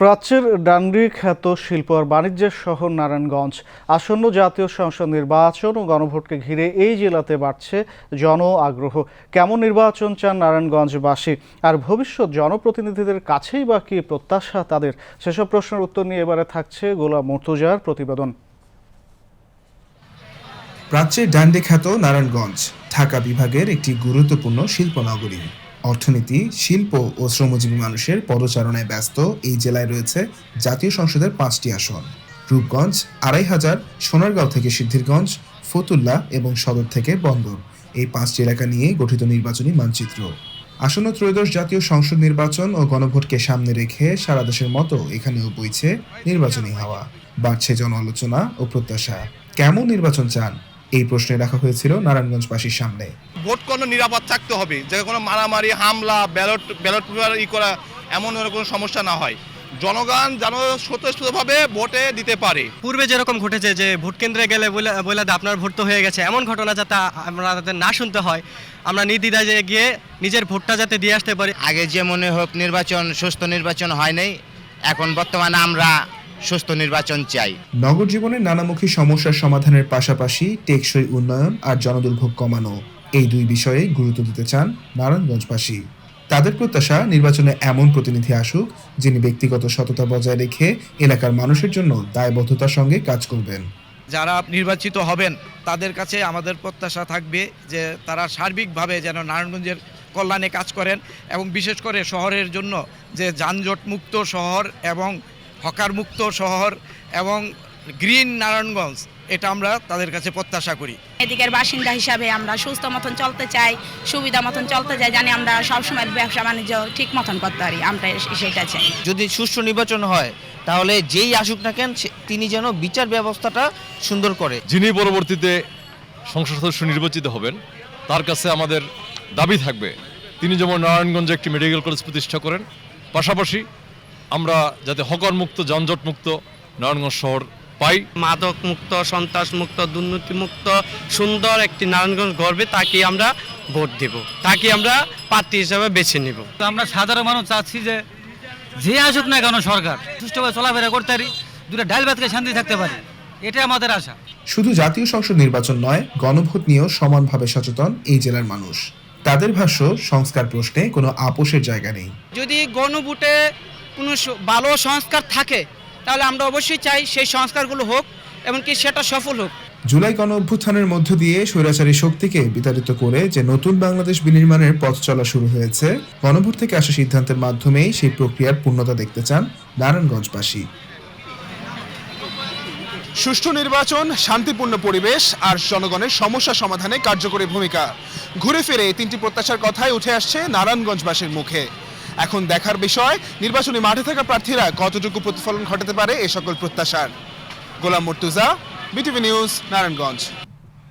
প্রাচ্যের ডান্ডি খ্যাত শিল্প আর বাণিজ্যের শহর নারায়ণগঞ্জ। আসন্ন জাতীয় সংসদ নির্বাচন ও গণভোটকে ঘিরে এই জেলাতে বাড়ছে জন আগ্রহ। কেমন নির্বাচন চান নারায়ণগঞ্জবাসী? আর ভবিষ্যৎ জনপ্রতিনিধিদের কাছেই বা কি প্রত্যাশা তাদের? সেসব প্রশ্নের উত্তর নিয়ে এবারে থাকছে গোলাম মর্তুজার প্রতিবেদন। প্রাচ্যের ডান্ডি খ্যাত নারায়ণগঞ্জ, ঢাকা বিভাগের একটি গুরুত্বপূর্ণ শিল্পনগরী। অর্থনীতি, শিল্প ও শ্রমজীবী মানুষের পদচারণায় ব্যস্ত এই জেলায় রয়েছে জাতীয় সংসদের পাঁচটি আসন। রূপগঞ্জ আড়াই হাজার সোনারগাঁও থেকে সিদ্ধিরগঞ্জ, ফতুল্লা এবং সদর থেকে বন্দর। এই পাঁচটি এলাকা নিয়ে গঠিত নির্বাচনী মানচিত্র। আসন্ন ত্রয়োদশ জাতীয় সংসদ নির্বাচন ও গণভোটকে সামনে রেখে সারা দেশের মতো এখানেও বইছে নির্বাচনী হাওয়া। বাড়ছে জন আলোচনা ও প্রত্যাশা। কেমন নির্বাচন চান? এই প্রশ্নে রাখা হয়েছিল নারায়ণগঞ্জবাসীর সামনে। ভোট কোনো নিরাপদ থাকতে হবে যে কোনো মারামারি হামলা ব্যালট ব্যালট পেপার ই করা এমন কোনো সমস্যা না হয়। জনগণ যেন স্বতঃস্ফূর্তভাবে ভোটে দিতে পারে। পূর্বে যেরকম ঘটেছে যে ভোট কেন্দ্রে গেলে বলে আপনার ভোট তো হয়ে গেছে এমন ঘটনা যাতে আমরা যাতে না শুনতে হয় আমরা নির্দ্বিধায় যে গিয়ে নিজের ভোটটা যাতে দিয়ে আসতে পারি। আগে যে মনে হোক নির্বাচন সুস্থ নির্বাচন হয় নাই এখন বর্তমানে আমরা সুস্থ নির্বাচন চাই। নগর জীবনের নানামুখী সমস্যার সমাধানের পাশাপাশি টেকসই উন্নয়ন আর জনদুর্ভোগ কমানো। এই দুই বিষয়ে গুরুত্ব দিতে চান নারায়ণগঞ্জবাসী। তাদের প্রত্যাশা নির্বাচনে এমন প্রতিনিধি আসুক যিনি ব্যক্তিগত সততা বজায় রেখে এলাকার মানুষের জন্য দায়বদ্ধতার সঙ্গে কাজ করবেন। যারা নির্বাচিত হবেন তাদের কাছে আমাদের প্রত্যাশা থাকবে যে তারা সার্বিকভাবে যেন নারায়ণগঞ্জের কল্যাণে কাজ করেন এবং বিশেষ করে শহরের জন্য যে যানজট মুক্ত শহর এবং হকার মুক্ত শহর এবং গ্রিন নারায়ণগঞ্জ এটা আমরা তাদের কাছে প্রত্যাশা করি। এদিকের বাসিন্দা হিসাবে আমরা সুস্থ মতন চলতে চাই সুবিধা মতন চলতে চাই জানি আমরা সবসময় ব্যবসা বাণিজ্য ঠিক মতন করতে পারি আমরা সেটা চাই। যদি সুষ্ঠু নির্বাচন হয় তাহলে যেই আসুক না কেন সে- তিনি যেন বিচার ব্যবস্থাটা সুন্দর করে। যিনি পরবর্তীতে সংসদ সদস্য নির্বাচিত হবেন তার কাছে আমাদের দাবি থাকবে তিনি যেমন নারায়ণগঞ্জে একটি মেডিকেল কলেজ প্রতিষ্ঠা করেন পাশাপাশি আমরা যাতে হকর মুক্ত যানজট মুক্ত নারায়ণগঞ্জ শহর পাই। মাদক মুক্ত সন্ত্রাস মুক্ত দুর্নীতি মুক্ত সুন্দর একটি নারায়ণগঞ্জ গর্বে তাকে আমরা ভোট দেব। তাকে আমরা প্রার্থী হিসাবে বেছে নিব। তো আমরা সাধারণ মানুষ চাচ্ছি যে যে আসুক না কেন সরকার সুষ্ঠুভাবে চলাফেরা করতে পারি দুটো ডাল ভাতকে শান্তি থাকতে পারি এটাই আমাদের আশা। শুধু জাতীয় সংসদ নির্বাচন নয় গণভোট নিয়েও সমানভাবে সচেতন এই জেলার মানুষ। তাদের ভাষ্য সংস্কার প্রশ্নে কোনো আপোষের জায়গা নেই। যদি গণভোটে কোনো ভালো সংস্কার থাকে তাহলে আমরা অবশ্যই চাই সেই সংস্কারগুলো হোক এমনকি সেটা সফল হোক। জুলাই গণ অভ্যুত্থানের মধ্য দিয়ে স্বৈরাচারী শক্তিকে বিতাড়িত করে যে নতুন বাংলাদেশ বিনির্মাণের পথ চলা শুরু হয়েছে গণভোট থেকে আসা সিদ্ধান্তের মাধ্যমেই সেই প্রক্রিয়ার পূর্ণতা দেখতে চান নারায়ণগঞ্জবাসী। সুষ্ঠু নির্বাচন শান্তিপূর্ণ পরিবেশ আর জনগণের সমস্যা সমাধানে কার্যকরী ভূমিকা। ঘুরে ফিরে এই তিনটি প্রত্যাশার কথাই উঠে আসছে নারায়ণগঞ্জবাসীর মুখে। এখন দেখার বিষয়, নির্বাচনী মাঠে থাকা প্রার্থীরা কতটুকু প্রতিফলন ঘটাতে পারে এ সকল প্রত্যাশার। Golam Mortuza, BTV news, Narayanganj.